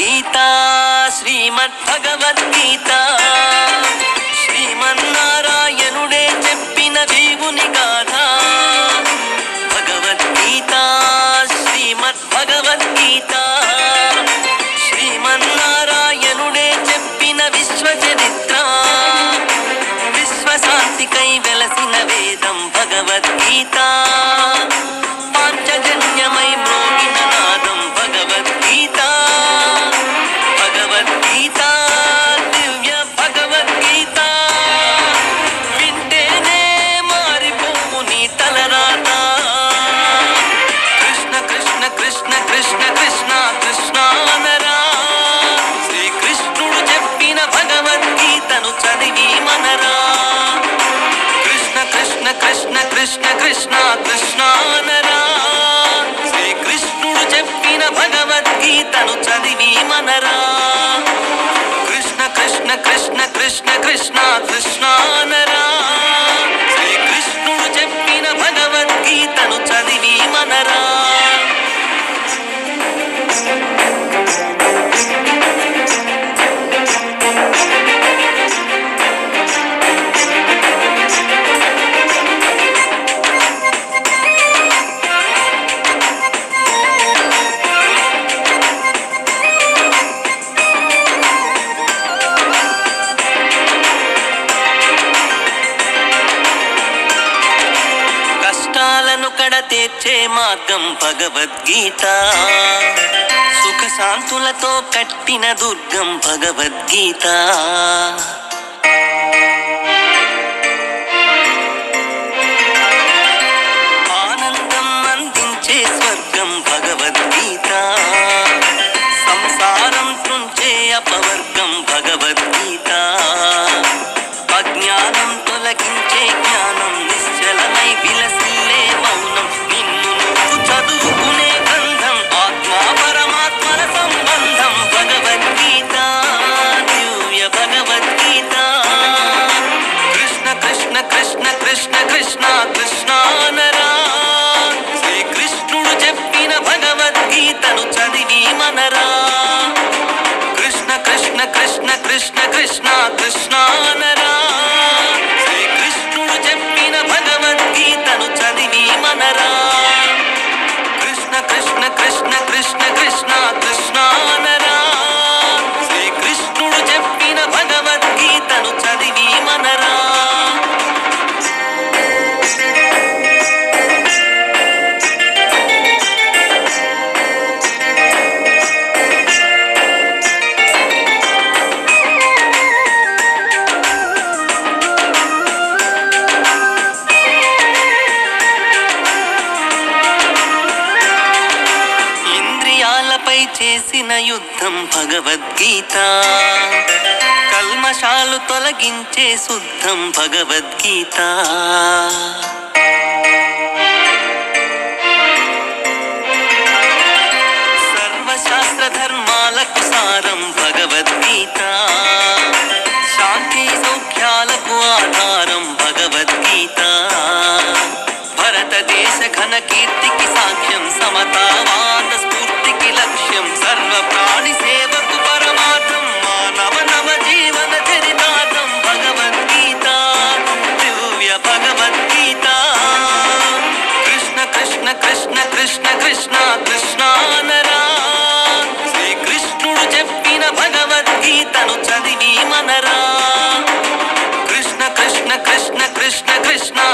గీతా శ్రీమద్ భగవద్గీత శ్రీమన్నారాయణుడే చెప్పిన దేవుని గాథ. భగవద్గీత శ్రీమద్ భగవద్గీత శ్రీమన్నారాయణుడే చెప్పిన విశ్వచరిత్ర. విశ్వశాంతికై వెలసిన వేదం భగవద్గీత. పాంచజన్యమై మోగిన నా కృష్ణ కృష్ణ కృష్ణ శ్రీకృష్ణుడు చెప్పిన భగవద్గీతను చదివి మనరా. కృష్ణ కృష్ణ కృష్ణ కృష్ణ కృష్ణ కడకడ తీర్చే మార్గం భగవద్గీత. సుఖ శాంతులతో కట్టిన దుర్గం భగవద్గీత. చేసిన యుద్ధం భగవద్గీత. కల్మశాలు తొలగించే శుద్ధం భగవద్గీత. సర్వశాస్త్ర ధర్మాలకు సారం భగవద్గీత. శాంతి సౌఖ్యాలకు ఆధారం భగవద్గీత. భారతదేశ ఘన కీర్తికి సాక్ష్యం సమతావాద కృష్ణ కృష్ణ కృష్ణానరా. శ్రీకృష్ణుడు చెప్పిన భగవద్గీతను చదివి మనరా. కృష్ణ కృష్ణ కృష్ణ కృష్ణ కృష్ణ